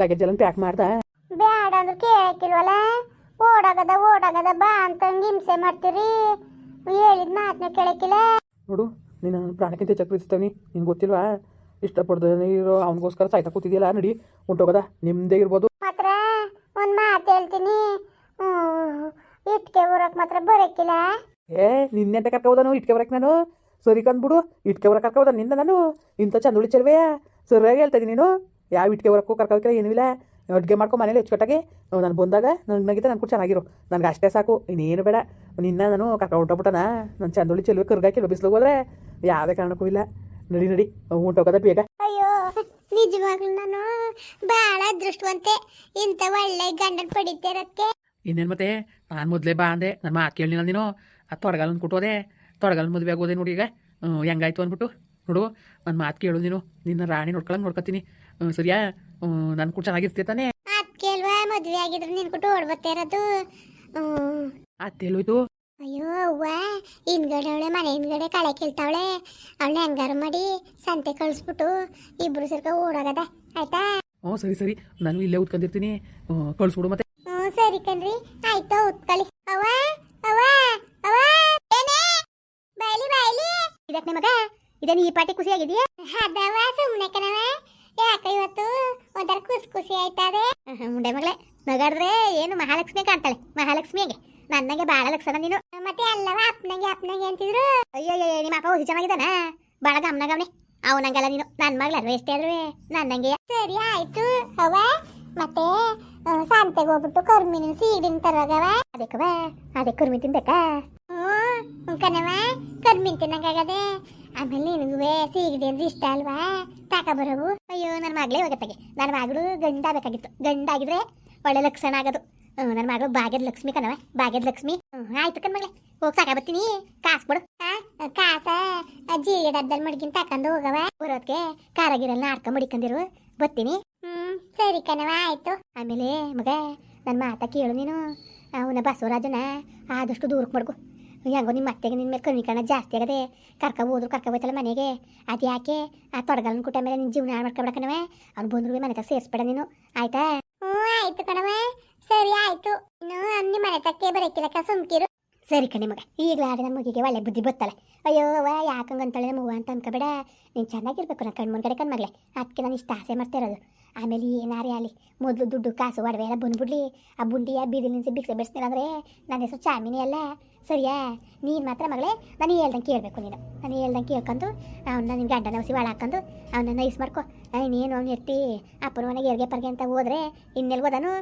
Luggage ಎಲ್ಲ pack ಮಾಡ್ದ? ಬ್ಯಾಡ ಅಂದ್ರೆ ಕೇಳಕ್ಕಿಲ್ವಲ್ಲ? ಓಡಾಗದ ಓಡಾಗದ ಬಾ ಅಂತ ಹಿಂಸೆ ಮಾಡ್ತೀರಿ? ಹೇಳಿದ ಮಾತನ್ನ ಕೇಳಕ್ಕಿಲ್ಲ? ನೋಡು ನೀನು ಪ್ರಾಣಕ್ಕಿಂತ ಪ್ರೀತಿಸ್ತಾವ್ನಿ ನಿನ್ಗೆ ಗೊತ್ತಿಲ್ವಾ? ಇಷ್ಟಪಡ್ದ ಇರೋ ಅವನಿಗೋಸ್ಕರ ಸಾಯ್ತಾ ಕೂತಿದ್ಯಲ್ಲ ನಡಿ ಹೊಂಟೋಗದ ನಿಮ್ದೇ ಇರ್ಬೋದು. ಮಾತ್ರ ಒಂದ್ ಮಾತು ಹೇಳ್ತೀನಿ. ಇಟ್ಕೆ ಬರಕ್ ಮಾತ್ರ ಬರಕ್ಕಿಲ್ಲ? ಏ ನಿನ್ನೆ ಅಂತ ಕರ್ಕೋದ ನಾನು ಇಟ್ಕೆ ಬರಕ್ಕೆ ನಾನು? ಸರಿ ಕಂದ್ಬಿಡು ಇಟ್ಕೆ ಬರಕ್ಕೆ ಕರ್ಕೋದ ನಿನ್ನ ನಾನು? ಇಂಥ ಚಂದ ಚೆಲ್ವೆಯ ಸರಿಯಾಗಿ ಹೇಳ್ತಾ ನೀನು? ಯಾವ ಇಟ್ಕೆ ಬರಕ್ಕೂ ಕರ್ಕೋಕಿಲ್ಲ ಏನೂ ಇಲ್ಲ ಅಡುಗೆ ಮಾಡ್ಕೊ ಮನೇಲಿ ಹೆಚ್ಚುಕಟ್ಟಾಗಿ ನಾನು ಬಂದಾಗ ನನಗೆ ನಗಿತ ಕೂಡ ಚೆನ್ನಾಗಿರು. ನನಗೆ ಅಷ್ಟೇ ಸಾಕು ಇನ್ನೇನು ಬೇಡ. ನಿನ್ನ ನಾನು ಕರ್ಕೊಂಡು ಹೊಂಟೋಗ್ಬಿಟ್ಟನ ನನ್ನ ಚಂದೊಳಿ ಚೆಲ್ವೆ ಕರ್ಗಾಕಿಲ್ಲ ಬಿಸಿಲು ಹೋದ್ರೆ ಯಾವುದೇ ಕಾರಣಕ್ಕೂ ಇಲ್ಲ. ನಡಿ ನಡಿ ಹೊಂಟೋಗೋದ ಬೇಗ. ಅಯ್ಯೋ ನಿಜವಾಗ್ಲೂ ನಾನು ಬಹಳ ಅದೃಷ್ಟವಂತೆ. ಇಂಥ ಒಳ್ಳೆ ಗಂಡನ ಪಡಿತೇರತ್ತೆ ಇನ್ನೇನು ಮತ್ತೆ? ನಾನು ಮೊದಲೇ ಬಾ ಅಂದೆ. ನನ್ನ ಮಾತು ನಾನು ನೀನು ಆ ತೊಡಗಲ್ ಕೊಟ್ಟೋದೆ ತೊಡಗಲ್ ಮದುವೆ ಆಗೋದೆ ನೋಡಿ ಈಗ. ಹೆಂಗಾಯ್ತು ಅಂದ್ಬಿಟ್ಟು? ನೋಡು ನನ್ನ ಮಾತು ಕೇಳು ನೀನು. ನಿನ್ನ ರಾಣಿ ನೋಡ್ಕೊಳಂಗೆ ನೋಡ್ಕೊತೀನಿ. ಸರಿಯಾ? ನನ್ನ ಕೂಡ ಚೆನ್ನಾಗಿರ್ತೀಯ ತಾನೇ? ಅಲ್ವಾ ಮದ್ವೆ ಆಗಿದ್ರೆ ನಿನ್ ಕೊಟ್ಟು ಓಡ್ಬತ್ತೆ ಇರೋದು. ಅತ್ತೆಲ್ಲೋಯ್ತು ಅಯ್ಯೋ ಅವ್ವ ಹಿಂದ್ಗಡೆ ಅವಳೆ ಮನೆ ಹಿಂದ್ಗಡೆ ಕಳೆ ಕೇಳ್ತಾವಳೆ. ಅವಳನ್ನ ಹೆಂಗಾರು ಮಾಡಿ ಸಂತೆ ಕಳಿಸ್ಬಿಟ್ಟು ಇಬ್ರು ಸರ್ಕ ಓಡಾಗದ. ಆಯ್ತಾ? ಹ್ಞೂ ಸರಿ ಸರಿ. ನಾನು ಇಲ್ಲೇ ಉತ್ಕೊಂಡಿರ್ತೀನಿ. ಕಳಿಸ್ಬಿಡು ಕಳ್ಸ್ಬಿಡು ಮತ್ತೆ. ಹ್ಞೂ ಸರಿ ಕಣ್ರಿ. ಆಯ್ತಾ ಉತ್ಕೊಳ್ಳಿ. ಅವ ಅವ ಅವ ಏನೇ? ಬಾಯ್ಲಿ ಬಾಯ್ಲಿ ಇದಕ್ಕೆ ನಿಮಗ ಇದೇನು ಈ ಪಾಟಿ ಖುಷಿ ಆಗಿದೆಯಾ ಅದವ ಸುಮ್ಮನೆ ಕಣವ ಯಾಕ ಇವತ್ತು? ಒಂಥರ ಖುಷಿ ಖುಷಿ ಆಯ್ತಾರೆ ಮುಂಡೆ ಮಗಳೇ ನಗಾಡ್ರೆ ಏನು ಮಹಾಲಕ್ಷ್ಮಿ ಕಾಣ್ತಾಳೆ ಮಹಾಲಕ್ಷ್ಮಿಗೆ ನನ್ನಗೆ ಬಾಳ ಲಕ್ಷಣ ನೀನು. ಮತ್ತೆ ಅಲ್ಲವ ಅಪ್ಪನಂಗೆ ಅಪ್ಪನಂಗೆ ಅಂತಿದ್ರು. ಅಯ್ಯೋ ನಿಮ್ಮ ಅಪ್ಪ ಹುಸಿ ಚೆನ್ನಾಗಿದ್ದಾನ? ಬಾಳ ಗಮನ ಗಮನೆ ಅವನಂಗಲ್ಲ ನೀನು ನನ್ನ ಮಗಳಲ್ವ ಎಷ್ಟೇ ಆದ್ರೂ. ನನ್ನಂಗೆ. ಸರಿ ಆಯ್ತು ಅವ ಮತ್ತೆ ಸಂತೆಗೆ ಹೋಗ್ಬಿಟ್ಟು ಕರ್ಮಿನ ಸೀಡಿನ ತರೋಗವ ಅದಕ್ಕವ ಅದೇ ಕರ್ಮಿ ತಿನ್ಬೇಕಾ? ಹ್ಞೂ ಕಣವ ಕರ್ಮಿನ ತಿನ್ನಂಗಾಗದೆ. ಆಮೇಲೆ ನಿನಗೆ ಸೀಗಡಿ ಅಂದ್ರೆ ಇಷ್ಟ ಅಲ್ವಾ? ತಾಕಬರೋವು ಅಯ್ಯೋ ನನ್ನ ಮಗಳೇ ಹೋಗತ್ತಾಗೆ. ನನ್ನ ಮಗಳು ಗಂಡ ಬೇಕಾಗಿತ್ತು. ಗಂಡ ಆಗಿದ್ರೆ ಒಳ್ಳೆ ಲಕ್ಷಣ ಆಗೋದು. ಹ್ಞೂ ನನ್ನ ಮಗಳು ಭಾಗ್ಯದ ಲಕ್ಷ್ಮಿ ಕಣವ ಭಾಗ್ಯದ ಲಕ್ಷ್ಮಿ. ಹ್ಞೂ ಆಯ್ತು ಕಣ್ ಮಗಳೇ ಹೋಗಿ ಸಾಕ ಬರ್ತೀನಿ. ಕಾಸು ಕೊಡು. ಕಾಸ? ಜೀರಿಗೆ ಡಬ್ಬದಲ್ಲಿ ಮಡ್ಗಿನ ತಕೊಂಡು ಹೋಗವ ಬರೋದಕ್ಕೆ ಕಾರಾಗಿರಲ್ಲ ನಾಡ್ಕ ಮಡಿಕೊಂಡಿರು ಬರ್ತೀನಿ. ಹ್ಮ್ ಸರಿ ಕಣವ ಆಯ್ತು. ಆಮೇಲೆ ಮಗ ನನ್ನ ಮಾತ ಕೇಳು ನೀನು. ಅವನ ಬಸವರಾಜನ ಆದಷ್ಟು ದೂರಕ್ಕೆ ಮಾಡ್ಕೊ. ಹೆಂಗೋ ನಿಮ್ಮ ಅತ್ತೆಗೆ ನಿನ್ನ ಮೇಲೆ ಕರ್ಮೀಕರಣ ಜಾಸ್ತಿ ಆಗದೆ ಕರ್ಕ ಹೋದ್ರು ಕರ್ಕ ಹೋಯ್ತಲ್ಲ ಮನೆಗೆ. ಅದು ಯಾಕೆ? ಆ ತೊಡಗಲ್ನ ಕುಟ ಮೇಲೆ ನಿನ್ನ ಜೀವನ ಹಾಳು ಮಾಡ್ಕೊಬಿಡಕಣವ ಅವ್ನು ಬಂದ್ರು ಮನೆ ತಗ ಸೇರಿಸ್ಬೇಡ ನೀನು. ಆಯ್ತಾ? ಹ್ಞೂ ಆಯ್ತು ಕಣವ ಸರಿ ಆಯ್ತು. ಇನ್ನು ನಿಮ್ಮ ಮನೆ ತಕ್ಕೆ ಬರಕ್ಕಿಲ್ಲಕ್ಕ ಸುಮ್ಕಿರು. ಸರಿ ಕಣೆ ಮಗ ಈಗಲೇ ಆಡಿದ ಮಗಿಗೆ ಒಳ್ಳೆ ಬುದ್ಧಿ ಬತ್ತಲ್ಲ. ಅಯ್ಯೋ ವಾ ಯಾಕಂಗಂತಾಳೆ ನಮ್ಮ ಅಂತ ಅನ್ಕೋಬೇಡ. ನೀನು ಚೆನ್ನಾಗಿರ್ಬೇಕು ನಾನು ಕಣ್ಣು ಕಡೆ ಕಣ್ ಮಗಳೇ. ಅದಕ್ಕೆ ನಾನು ಇಷ್ಟ ಆಸೆ ಮಾಡ್ತಾ ಇರೋದು. ಆಮೇಲೆ ಏನಾರೇ ಆಗಲಿ ಮೊದಲು ದುಡ್ಡು ಕಾಸು ಒಡವೆ ಎಲ್ಲ ಬಂದ್ಬಿಡ್ಲಿ. ಆ ಬುಂಡಿಯ ಬೀದಿ ನಿಂತು ಬಿಕ್ಸೆ ಬಿಡಿಸ್ತೀನಿ ಅಂದರೆ ನನ್ನ ಹೆಸರು ಚಾಮಿನಿ ಅಲ್ಲ. ಸರಿಯಾ? ನೀನು ಮಾತ್ರ ಮಗಳೇ ನಾನು ಹೇಳ್ದಂಗೆ ಕೇಳಬೇಕು ನೀನು. ನಾನು ಹೇಳ್ದಂಗೆ ಕೇಳ್ಕೊಂಡು ಅವ್ನ ನಿನ್ನ ಗಂಡನ ಹಸಿ ಒಳ ಹಾಕೊಂಡು ಅವನನ್ನ ನೈಸ್ ಮಾಡ್ಕೊ. ನೀನು ಅವ್ನು ಇರ್ತಿ ಅಪ್ಪನ ಮನೆಗೆ ಎರ್ಗೆ ಪರ್ಗೆ ಅಂತ ಹೋದ್ರೆ ಇನ್ನೆಲ್ಲಿ ಹೋದನು?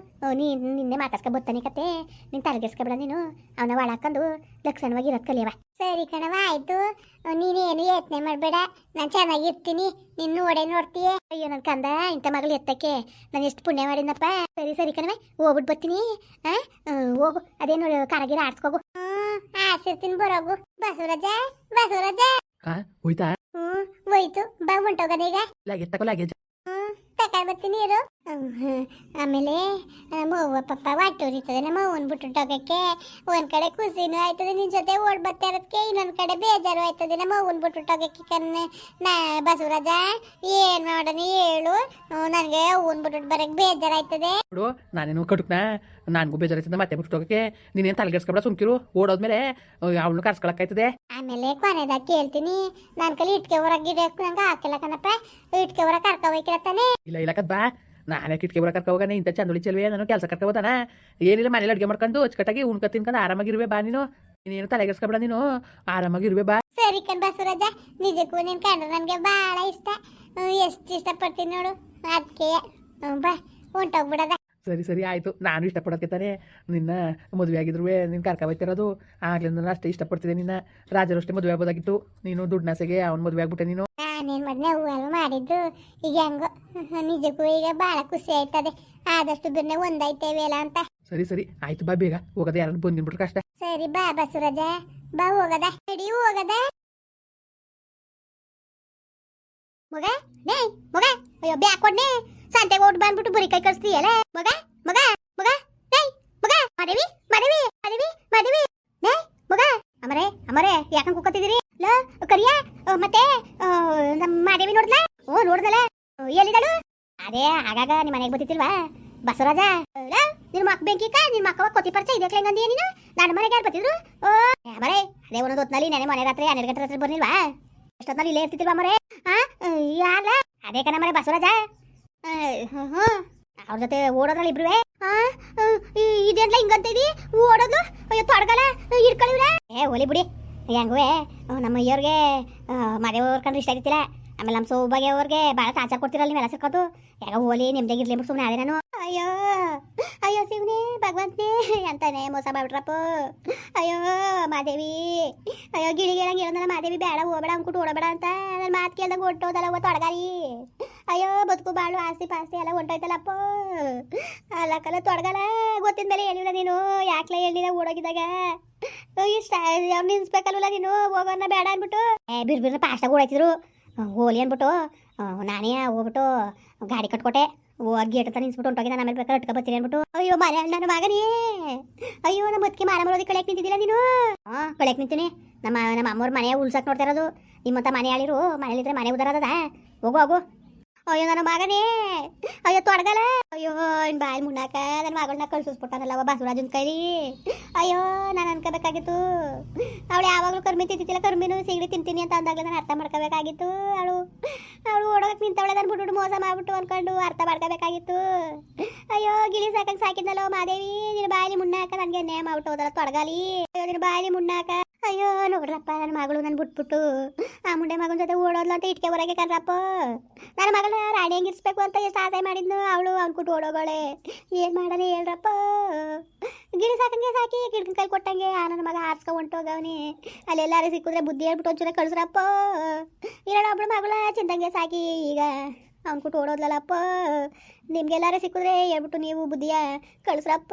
ನೀನು ನಿನ್ನೆ ಮಾತಾಡ್ಸ್ಕೊ ಬರ್ತಾನೆ ಕತೆ. ನೀನು ತಲೆಗೆಡ್ಸ್ಕೊಬೇಡ ನೀನು. ಅವನ ಒಳ ಹಾಕೊಂಡು ಲಕ್ಷಣವಾಗಿ ಇರೋದು ಕಲಿಯವ ಸರಿ ಕಣವ ಆಯ್ತು. ನೀನೇನು ಯತ್ನೆ ಮಾಡಬೇಡ. ನಾನು ಚೆನ್ನಾಗಿರ್ತೀನಿ. ನಿನ್ನ ನೋಡೇ ನೋಡ್ತೀಯೇ? ಅಯ್ಯೋ ನನ್ನ ಕಂದ ಇಂಥ ಮಗಳು ಎತ್ತಕ್ಕೆ. ನಾನು ಎಷ್ಟು ಪುಣ್ಯ ಮಾಡಿದ್ನಪ್ಪ. ಸರಿ ಸರಿ ಕಣವೆ ಹೋಗ್ಬಿಟ್ಟು ಬರ್ತೀನಿ. ಹಾಂ ಹೋಗು. ಅದೇನು ಕಾರಾಗಿರ ಆಡ್ಸ್ಕೋಗು ಹ್ಞೂ ಆಡ್ಸಿರ್ತೀನಿ ಬರೋಗು. ಬಸವರಾಜ ಬಸವರಾಜ. ಆ ಹೋಯ್ತಾ? ಹ್ಮ್ ಹೋಯ್ತು. ಬಾ ಹೊಂಟೋಗದ ಈಗ ಲಗೇಜ್ ತಗೋ ಲಗೇಜ್. ಹ್ಮ್ ತಗೊಂಡ್ ಬರ್ತೀನಿ ಇರು. ಆಮೇಲೆ ನಮ್ಮವ್ವ ಪಪ್ಪ ವಾಟ್ ಉರಿತದೆ ನಮ್ಮ ಅವ್ವನ್ ಬಿಟ್ಟು ಹೋಗಕ್ಕೆ ಒಂದ್ ಕಡೆ ಖುಷಿನೂ ಆಯ್ತದೆ ನಿನ್ ಜೊತೆ ಓಡ್ ಬರ್ತಾ ಇರೋದಕ್ಕೆ ಇನ್ನೊಂದ್ ಕಡೆ ಬೇಜಾರು ಆಯ್ತದೆ ನಮ್ಮ ಅವ್ವನ್ ಬಿಟ್ಟು ಹೋಗಕ್ಕೆ ಕನ್ನ ನಾ ಬಸವರಾಜ ಏನ್ ಮಾಡೋಣ ಹೇಳು. ನನಗೆ ಅವ್ವನ್ ಬಿಟ್ಟು ಬರಕ್ ಬೇಜಾರು ಆಯ್ತದೆ. ನೋಡು ನಾನೇನು ಕಡುಕ್ನ ನನಗೂ ಬೇಜಾರಾಯ್ತದ ಮತ್ತೆ ಬಿಟ್ಟು ಹೋಗಕ್ಕೆ ನೀನೇನು ತಲೆಗೆಡ್ಸ್ಕೊಬೇಡ ಸುಮ್ಕಿರು. ಓಡೋದ್ಮೇಲೆ ಅವಳನ್ನು ಕರ್ಸ್ಕೊಳಕ್ಕಾಯ್ತದೆ ಆಮೇಲೆ ಕೊನೆದಾಗ ಕೇಳ್ತೀನಿ ನಾನು ಕಲಿ ಇಟ್ಕೆ ಹೊರಗೆ ಗಿಡಕ್ಕೆ ನಂಗೆ ಹಾಕಿಲ್ಲ ಕಣಪ್ಪ ಇಟ್ಕೆ ಹೊರಗೆ ಕರ್ಕೊ ಹೋಯ್ಕಿಲ್ಲ ತಾನೆ. ಇಲ್ಲ ಇಲ್ಲ ಕದ್ ಬಾ. ನಾನೇ ಕಿಟಕಿ ಬರ ಕರ್ಕ ಇಂತ ಇಂಥ ಚಂದೊಳಿ ಚೆಲ್ವೆ ನಾನು ಕೆಲಸ ಕರ್ಕ ಹೋದಾನ. ಏನಿಲ್ಲ ಮನೇಲಿ ಅಡುಗೆ ಮಾಡ್ಕೊಂಡು ಅಚ್ಚುಕಟ್ಟಾಗಿ ಉಣ್ಕ ತಿನ್ಕೊಂಡು ಆರಾಮಾಗಿರ್ಬೇ ಬಾ ನೀನು. ನೀನೇನು ತಲೆಗೆಡ್ಸ್ಕೊಬೇಡ ನೀನು. ಆರಾಮಾಗಿರ್ಬೇ ಬಾ. ಸರಿ ಕಣ್ ಬಸವರಾಜ ನಿಜಕ್ಕೂ ನಿನ್ ಕಂಡ್ರೆ ನನಗೆ ಭಾಳ ಇಷ್ಟ. ಎಷ್ಟು ಇಷ್ಟಪಡ್ತೀನಿ ನೋಡು ಅದಕ್ಕೆ ಬಾ ಹೊಂಟೋಗ್ಬಿಡದ ಸರಿ ಸರಿ ಆಯಿತು. ನಾನು ಇಷ್ಟಪಡೋಕ್ಕೆ ತಾನೆ ನಿನ್ನ ಮದುವೆ ಆಗಿದ್ರು ನೀನು ಕರ್ಕ ಹೋಗ್ತಿರೋದು ಆಗ್ಲಿಂದ ನಾನು ಅಷ್ಟೇ ಇಷ್ಟಪಡ್ತಿದ್ದೆ ನಿನ್ನ. ರಾಜರು ಅಷ್ಟೇ ಮದುವೆ ಆಗ್ಬೋದಾಗಿತ್ತು ನೀನು ದುಡ್ಡನಾಸೆಗೆ ಅವ್ನು ಮದುವೆ ಆಗ್ಬಿಟ್ಟೆ ನೀನು. ನಾನೇನು ಮಾಡಿದೆ ಹೂವೆಲ್ಲ ಮಾಡಿದ್ದು ಈಗ ಹೆಂಗೋ ನಿಜಕ್ಕೂ ಈಗ ಭಾಳ ಖುಷಿ ಆಯ್ತದೆ. ಆದಷ್ಟು ಬಿರ್ನೆ ಒಂದಾಯ್ತೇವೆ ಅಲ್ಲ ಅಂತ. ಸರಿ ಸರಿ. ಆಯ್ತು ಬಾ ಬೇಗ. ಹೋಗೋದು ಯಾರನ್ನು ಬಂದಿನ್ಬಿಟ್ರೆ ಕಷ್ಟ ಸರಿ ಬಾ ಬಸುರಜ ಬಾ ಹೋಗದ. ನಡಿ ಹೋಗದ. ಮಗ ನೇ ಮಗ. ಅಯ್ಯೋ ಬ್ಯಾಗ್ ಕೊಡ್ನೆ. ಸಂತೆಗೆ ಓಟ್ ಬಂದ್ಬಿಟ್ಟು ಬರೀ ಕೈ ಕಳಿಸ್ತೀಯಲ್ಲ ಮಗ ಮಗ ಮಗ. ನೇ ಮಗ. ಮದವಿ ಮದವಿ ಮದವಿ ಮದವಿ ನೇ ಮಗ. ಅಮರೇ ಅಮರೇ ಯಾಕಂಗ್ ಕುಕ್ಕತ್ತಿದ್ದೀರಿ? ಲ ಕರಿಯ ಮತ್ತೆ ನಮ್ಮ ಮಾದೇವಿ ನೋಡ್ದಲ್ಲ ಓ ನೋಡ್ದಲ. ಎಲ್ಲಿದಳು ಅದೇ, ಆಗಾಗ ನಿಮ್ಮ ಮನೆಗೆ ಬರ್ತಿತ್ತಿಲ್ವಾ ಬಸವರಾಜ? ನಿಮ್ಮ ಮಕ್ಕ ಮಕ್ ಬೆಂಕಿಕ ನಿನ್ ಮಕ್ಕವ ಕೊತಿ ಪರಿಚಯ ಇದಕ್ಕೆ ಹೆಂಗಂದಿ ನೀನು? ನನ್ನ ಮನೆಗೆ ಯಾರು ಬರ್ತಿದ್ರು? ಓ ಮರೆ, ಅದೇ ಒಂದೊಂದು ಹೊತ್ನಲ್ಲಿ ನೆನೆ ಮನೆ ರಾತ್ರಿ ಹನ್ನೆರಡು ಗಂಟೆ ರಾತ್ರಿ ಬರ್ನಿಲ್ವಾ ಎಷ್ಟೊತ್ನಲ್ಲಿ ಇಲ್ಲೇ ಇರ್ತಿದ್ವಾ ಮರೆ? ಹಾ ಯಾರ ಅದೇ ಕಣ ಮರೆ ಬಸವರಾಜ. ಹ್ಞೂ ಅವ್ರ ಜೊತೆ ಓಡೋದ್ರಲ್ಲಿ ಇಬ್ರುವೆ? ಇದೆಲ್ಲ ಹಿಂಗಂತ ಇದಿ? ಓಡೋದು ಅಯ್ಯೋ ತೊಡಗಲ್ಲ ಹಿಡ್ಕೊಳ್ಳಿವ್ರ ಏ ಒಲಿ ಬಿಡಿ. ಹೆಂಗುವೆ? ನಮ್ಮ ಅಯ್ಯೋರ್ಗೆ ಮದುವೆ ಕಂಡ್ರೆ ಇಷ್ಟ ಆಗಿತ್ತಿಲ್ಲ ಆಮೇಲೆ ನಮ್ಮ ಸೋಬಾಗೆ ಅವ್ರಿಗೆ ಭಾಳ ಸಾಚಾ ಕೊಡ್ತಿರಲ್ಲ ನೀವೆಲ್ಲ ಸೇರ್ಕೋದು ಹೋಲಿ ಓಲಿ ನಿಮ್ದಾಗಿರ್ಲಿ ಬಿಟ್ಟು ಸುಮ್ಮನೆ ಅದೇ ನಾನು ಅಯ್ಯೋ ಅಯ್ಯೋ ಶಿವನೇ, ಭಗವಂತನೇ ಅಂತಾನೆ ಮೋಸ ಮಾಡ್ಬಿಟ್ರಪ್ಪ. ಅಯ್ಯೋ, ಮಾದೇವಿ. ಅಯ್ಯೋ, ಗಿಳಿ ಗಿಳಂಗೆ ಹೇಳೋದಲ್ಲ ಮಾದೇವಿ, ಬೇಡ, ಹೋಗಬೇಡ, ಅಂದ್ಬಿಟ್ಟು ಓಡಬೇಡ ಅಂತ ನನ್ನ ಮಾತು ಕೇಳ್ದಂಗೆ ಹೊಟ್ಟೋದಲ್ಲ ತೊಡಗಾರಿ ಅಯ್ಯೋ, ಬದುಕು ಬಾಳು, ಆಸ್ತಿ ಪಾಸ್ತಿ ಎಲ್ಲ ಹೊಂಟೋಯ್ತಲ್ಲಪ್ಪ ಕಲ ತೊಡಗಲ್ಲ. ಗೊತ್ತಿನ ಮೇಲೆ ಹೇಳಿಲ್ಲ ನೀನು. ಯಾಕ್ಲೆ ಹೇಳಿಲ್ಲ ಓಡೋಗಿದ್ದಾಗ. ಇಷ್ಟ ಅವ್ನು ನಿನ್ಸ್ಬೇಕಲ್ವಲ್ಲ ನೀನು. ಹೋಗೋಣ, ಬೇಡ ಅಂದ್ಬಿಟ್ಟು. ಏ ಬಿರ್ ಬಿರ್ನ ಪಾಸ್ಟಾಗ ಓಡಾಯ್ತಿದ್ರು. ಹೋಲಿ ಅಂದ್ಬಿಟ್ಟು ನಾನೇ ಹೋಗ್ಬಿಟ್ಟು ಗಾಡಿ ಕಟ್ಕೊಟ್ಟೆ. ಓ ಗೇಟ್ ಹತ್ರ ನಿನ್ಸ್ಬಿಟ್ಟು ಹೊಂಟೋಗಿ ನಾನು ಆಮೇಲೆ ಬೇಕಾದ್ರೆ ಅಟ್ಕ ಬರ್ತೀನಿ ಅನ್ಬಿಟ್ಟು ಅಯ್ಯೋ, ಮನೆ, ನನ್ನ ಮಗನೇ! ಅಯ್ಯೋ, ನಮ್ಮ ಅದಕ್ಕೆ ಮಾರ ಮರೋದಿ ಕಳೆಯಕ್ಕೆ ನಿಂತಿದ್ದಿಲ್ಲ ನೀನು? ಹಾಂ ಕಳೆಯಕ್ಕೆ ನಿಂತೀನಿ. ನಮ್ಮ ನಮ್ಮ ಅಮ್ಮವ್ರ ಮನೆ ಉಳ್ಸಕ್ಕೆ ನೋಡ್ತಾ ಇರೋದು. ನಿಮ್ಮಂತ ಮನೆ ಆಳಿರು ಮನೇಲಿದ್ರೆ ಮನೆ ಉದಾರದ ಹೋಗು ಹೋಗು. ಅಯ್ಯೋ, ನನ್ನ ಮಗನೇ! ಅಯ್ಯೋ ತೊಡಗಲ್ಲ ಅಯ್ಯೋ, ಇನ್ ಬಾಯಿ ಮುನ್ನಾಕ ನನ್ನ ಮಗಳನ್ನ ಕಳ್ಸಿಸ್ಬಿಟ್ಟಾನಲ್ಲ ಅವ ಬಸವರಾಜನ್ ಕೈಲಿ. ಅಯ್ಯೋ, ನಾನು ಅನ್ಕೋಬೇಕಾಗಿತ್ತು. ಅವಳು ಯಾವಾಗಲೂ ಕರ್ಮಿ ತಿಂತಿಲ್ಲ ಕರ್ಮಿನೂ ಸಿಗಡಿ ತಿಂತೀನಿ ಅಂತ ಅಂದಾಗಲೇ ನಾನು ಅರ್ಥ ಮಾಡ್ಕೋಬೇಕಾಗಿತ್ತು ಅವಳು. ಅವಳು ಓಡೋಕೆ ನಿಂತವಳೆ, ನಾನು ಬಿಟ್ಟು ಮೋಸ ಮಾಡ್ಬಿಟ್ಟು ಅನ್ಕೊಂಡು ಅರ್ಥ ಮಾಡ್ಕೋಬೇಕಾಗಿತ್ತು. ಅಯ್ಯೋ, ಗಿಳಿ ಸಾಕಂಗೆ ಸಾಕಿದ್ನಲ್ಲೋ ಮಾದೇವಿ ನಿನ್ನ ಬಾಯಲ್ಲಿ ಮುನ್ನಾಕ ನನಗೆ ನೇಮ್ ಮಾಡ್ಬಿಟ್ಟು ಹೋದಲ್ಲ, ತೊಡಗಾಲಿ. ಅಯ್ಯೋ ನಿನ್ನ ಬಾಯಲ್ಲಿ ಮುನ್ನಾಕ ಅಯ್ಯೋ, ನೋಡ್ರಪ್ಪ ನನ್ನ ಮಗಳು ನಾನು ಬಿಟ್ಬಿಟ್ಟು ಆ ಮುಂಡೆ ಮಗನ ಜೊತೆ ಓಡೋದ್ಲ ಅಂತ ಇಟ್ಕೆ ಹೊರಗೆ ಕರ್ರಪ್ಪ. ನನ್ನ ಮಗಳ ರಾಣಿ ಹೆಂಗಿರ್ಸ್ಬೇಕು ಅಂತ ಎಷ್ಟು ಆಸೆ ಮಾಡಿದ್ನು ಅವಳು ಅನ್ಕೊಟ್ಟು ಓಡೋಗಳೆ. ಏನು ಮಾಡೋಣ ಹೇಳ್ರಪ್ಪ. ಗಿಡ ಸಾಕಂಗೆ ಸಾಕಿ ಗಿಡಕನ ಕೈ ಕೊಟ್ಟಂಗೆ ಆ ನನ್ನ ಮಗ ಹಾರ್ಸ್ಕೊ ಹೊಂಟೋಗವನಿ. ಅಲ್ಲೆಲ್ಲಾರು ಸಿಕ್ಕಿದ್ರೆ ಬುದ್ಧಿ ಹೇಳ್ಬಿಟ್ಟು ಒಂಚೂರ ಕಳ್ಸ್ರಪ್ಪ. ಇರೋಣ ಒಬ್ಳು ಮಗಳ ಚಿಂದಂಗೆ ಸಾಕಿ, ಈಗ ಅವ್ನು ಕೊಟ್ಟು ಓಡೋದ್ಲಲ್ಲಪ್ಪ. ನಿಮ್ಗೆಲ್ಲಾರು ಸಿಕ್ಕಿದ್ರೆ ಹೇಳ್ಬಿಟ್ಟು ನೀವು ಬುದ್ಧಿಯ ಕಳ್ಸ್ರಪ್ಪ.